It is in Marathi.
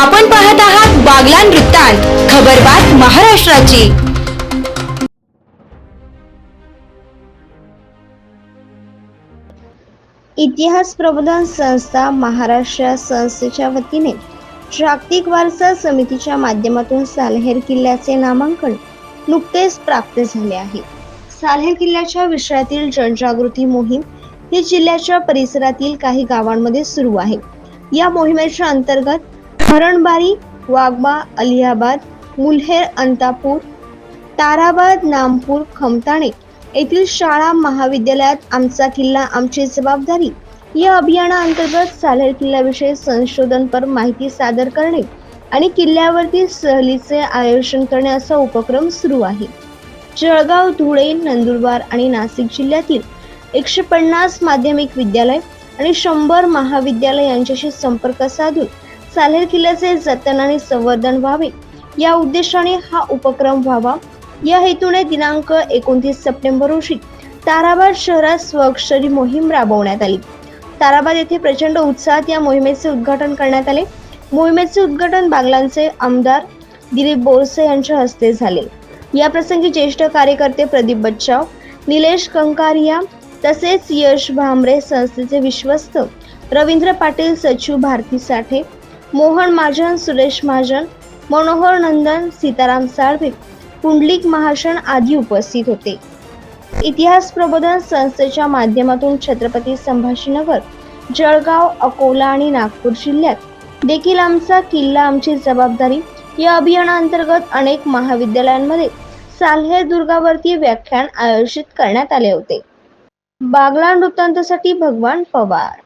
आपण पाहत आहात बागलान वृत्तांत खबरबात महाराष्ट्राची. इतिहास प्रबोधन संस्था महाराष्ट्र संस्थेच्या वतीने जागतिक वारसा समितीच्या माध्यमातून सालहेर किल्ल्याचे नामांकन नुकतेच प्राप्त झाले आहे. सालहेर किल्ल्याच्या विषयातील जनजागृती मोहीम ही जिल्ह्याच्या परिसरातील काही गावांमध्ये सुरू आहे. या मोहिमेच्या अंतर्गत हरणबारी वाघबा अलियाबाद मुल्हेर अंतापूर ताराबाद नामपूर खमताणे येथील शाळा महाविद्यालयात आमचा किल्ला आमची जबाबदारी या अभियानाअंतर्गत सालेर किल्ल्याविषयी संशोधनपर माहिती सादर करणे आणि किल्ल्यावरती सहलीचे आयोजन करणे असा उपक्रम सुरू आहे. जळगाव धुळे नंदुरबार आणि नाशिक जिल्ह्यातील एकशे पन्नास माध्यमिक विद्यालय आणि शंभर महाविद्यालय यांच्याशी संपर्क साधून सालेर किल्ल्याचे जतन आणि संवर्धन व्हावे. या उद्देशाने हा उपक्रम व्हावा. या हेतूने दिनांक एकोणतीस सप्टेंबर रोजी ताराबाद शहरात स्वक्षरी मोहीम राबवण्यात आली. ताराबाद येथे प्रचंड उत्साहात या मोहिमेचे उद्घाटन करण्यात आले. मोहिमेचे उद्घाटन बागलांचे आमदार दिलीप बोरसे यांच्या हस्ते झाले. या प्रसंगी ज्येष्ठ कार्यकर्ते प्रदीप बच्चाव निलेश कंकारिया तसेच यश भांबरे संस्थेचे विश्वस्त रवींद्र पाटील सचिव भारती साठे मोहन महाजन सुरेश महाजन मनोहर नंदन सीताराम साळवे पुंडलिक महाजन आदी उपस्थित होते. इतिहास प्रबोधन संस्थेच्या माध्यमातून छत्रपती संभाजीनगर जळगाव अकोला आणि नागपूर जिल्ह्यात देखील आमचा किल्ला आमची जबाबदारी या अभियानाअंतर्गत अनेक महाविद्यालयांमध्ये साल्हेर दुर्गावरती व्याख्यान आयोजित करण्यात आले होते. बागला वृत्तांतासाठी भगवान पवार.